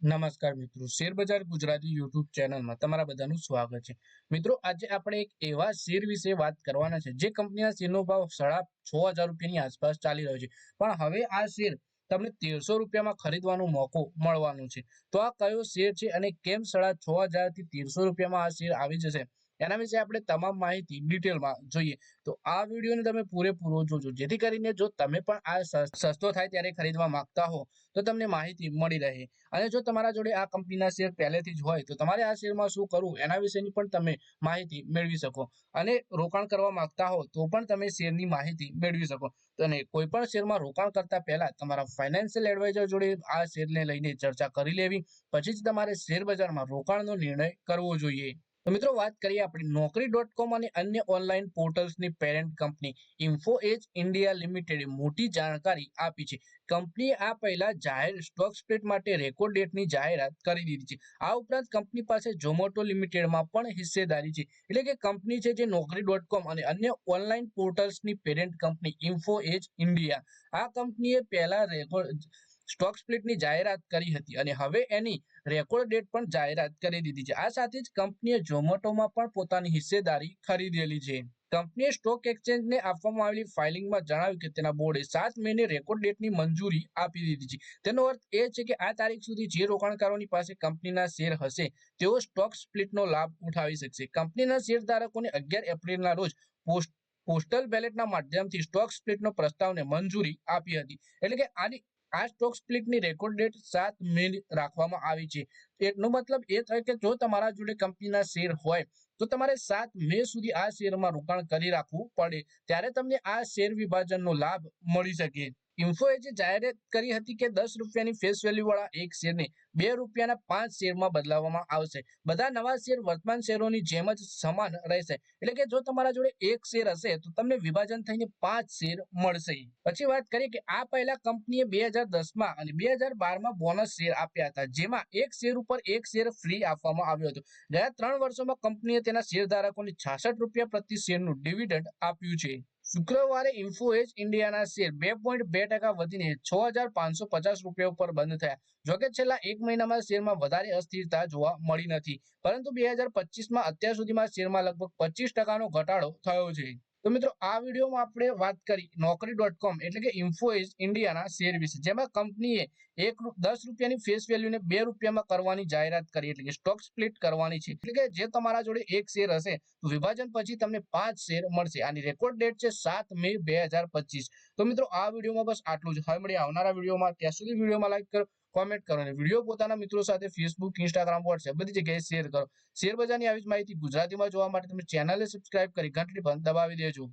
નમસ્કાર મિત્રો. શેરબજાર ગુજરાતી યુટ્યુબ ચેનલમાં તમારા બધાનું સ્વાગત છે. મિત્રો, આજે આપણે એક એવા શેર વિશે વાત કરવાના છે, જે કંપનીના શેરનો ભાવ સાડા છ હજાર રૂપિયાની આસપાસ ચાલી રહ્યો છે. પણ હવે આ શેર તમને તેરસો રૂપિયામાં ખરીદવાનો મોકો મળવાનો છે. તો આ કયો શેર છે અને કેમ સાડા છ થી તેરસો રૂપિયામાં આ શેર આવી જશે? એના વિશે આપણે તમામ માહિતી ડિટેલમાં જોઈએ. તો આ વિડીયોને તમે પૂરેપૂરો જોજો. જેથી કરીને જો તમે પણ આ સસ- સસ્તો થાય ત્યારે ખરીદવા માંગતા હો, તો તમને માહિતી મળી રહે. અને જો તમારા જોડે આ કંપનીના શેર પહેલેથી જ હોય, તો તમારે આ શેરમાં શું કરવું, એના વિશેની પણ તમે માહિતી મેળવી શકો. અને રોકાણ કરવા માંગતા હો, તો પણ તમે શેરની માહિતી મેળવી શકો. અને કોઈ પણ શેરમાં રોકાણ કરતા પહેલા તમારા ફાઇનાન્શિયલ એડવાઇઝર જોડે આ શેરને લઈને ચર્ચા કરી લેવી. પછી જ તમારે શેર બજારમાં રોકાણનો નિર્ણય કરવો જોઈએ. તો મિત્રો વાત કરીએ આપણે નોકરી ડોટ કોમ અને અન્ય online પોર્ટલ્સની parent company Info Edge India લિમિટેડે મોટી જાણકારી આપી છે. કંપનીએ આ પહેલા જાહેર સ્ટોક સ્પ્લિટ માટે રેકોર્ડ ડેટની જાહેરાત કરી દીધી છે. આ ઉપરાંત કંપની પાસે ઝોમેટો લિમિટેડમાં પણ હિસ્સેદારી છે. એટલે કે કંપની છે જે નોકરી ડોટ કોમ અને અન્ય online પોર્ટલ્સની parent company Info Edge India આ કંપનીએ પહેલા રેકોર્ડ સ્ટોક સ્પ્લિટની જાહેરાત કરી હતી અને હવે એની રેકોર્ડ ડેટ પણ જાહેરાત કરી દીધી છે. આ સાથે જ કંપનીએ ઝોમેટોમાં પણ પોતાની હિસ્સેદારી ખરીદેલી છે. કંપનીએ સ્ટોક એક્સચેન્જને આપવામાં આવેલી ફાઇલિંગમાં જણાવ્યું કે તેના બોર્ડે સાત મેને રેકોર્ડ ડેટની મંજૂરી આપી દીધી છે. તેનો અર્થ એ છે કે આ તારીખ સુધી જે રોકાણકારોની પાસે કંપનીના શેર હશે, તેઓ સ્ટોક સ્પ્લિટનો લાભ ઉઠાવી શકશે. કંપનીના શેરધારકોને અગિયાર એપ્રિલના રોજ પોસ્ટ, પોસ્ટલ બેલેટના માધ્યમથી સ્ટોક સ્પ્લિટનો પ્રસ્તાવને મંજૂરી આપી હતી. એટલે કે આની આ સ્ટોક સ્પ્લિટની રેકોર્ડ ડેટ સાત મે રાખવામાં આવી છે. એનો મતલબ એ થાય કે જો તમારા જોડે કંપનીના શેર હોય, તો તમારે સાત મે સુધી આ શેરમાં રોકાણ કરી રાખવું પડે. ત્યારે તમને આ શેર વિભાજનનો લાભ મળી શકે. ઇન્ફોએ જે જાહેરાત કરી હતી કે દસ રૂપિયાની ફેસ વેલ્યુવાળા એક શેરને બે રૂપિયાના પાંચ શેરમાં બદલાવવામાં આવશે. બધા નવા શેર વર્તમાન શેરોની જેમ જ સમાન રહેશે. એટલે કે જો તમારા જોડે એક શેર હશે, તો તમને વિભાજન થઈને પાંચ શેર મળશે. પછી વાત કરીએ કે આ પહેલા કંપનીએ બે હજાર દસમાં અને બે હજાર બારમાં બોનસ શેર આપ્યા હતા, જેમાં એક શેર ઉપર એક શેર ફ્રી આપવામાં આવ્યો હતો. ગયા ત્રણ વર્ષોમાં કંપનીએ તેના શેરધારકોને છાસઠ રૂપિયા પ્રતિ શેરનું ડિવિડન્ડ આપ્યું છે. શુક્રવારે ઇન્ફોએજ ઇન્ડિયાના શેર બે પોઈન્ટ બે ટકા વધીને છ હજાર પાંચસો પચાસ રૂપિયા ઉપર બંધ થયા. જોકે છેલ્લા એક મહિનામાં શેરમાં વધારે અસ્થિરતા જોવા મળી નથી. પરંતુ બે હજાર પચીસમાં અત્યાર સુધીમાં શેરમાં લગભગ પચીસ ટકાનો ઘટાડો થયો છે. તો મિત્રો, આ વિડીયોમાં આપણે વાત કરી નોકરી ડોટ કોમ એટલે કે ઇન્ફોઇઝ ઇન્ડિયાના શેર વિશે. જેમાં કંપનીએ એક દસ રૂપિયાની ફેસ વેલ્યુને બે રૂપિયામાં કરવાની જાહેરાત કરી એટલે કે સ્ટોક સ્પ્લિટ કરવાની છે. એટલે કે જે તમારા જોડે એક શેર હશે, તો વિભાજન પછી તમને પાંચ શેર મળશે. આની રેકોર્ડ ડેટ છે સાત મે બે તો મિત્રો, આ વિડીયોમાં બસ આટલું જ. હવે મળીએ આવનારા વિડીયોમાં. ત્યાં સુધી વિડીયોમાં લાઈક કરો. કોમેન્ટ કરો અને વીડિયો પોતાના મિત્રો સાથે ફેસબુક ઇન્સ્ટાગ્રામ વોટ્સએપ બધી જગ્યાએ શેર કરો. શેર બજારની આવી જ માહિતી ગુજરાતીમાં જોવા માટે તમે ચેનલને સબસ્ક્રાઇબ કરી ઘંટડી પણ દબાવી દેજો.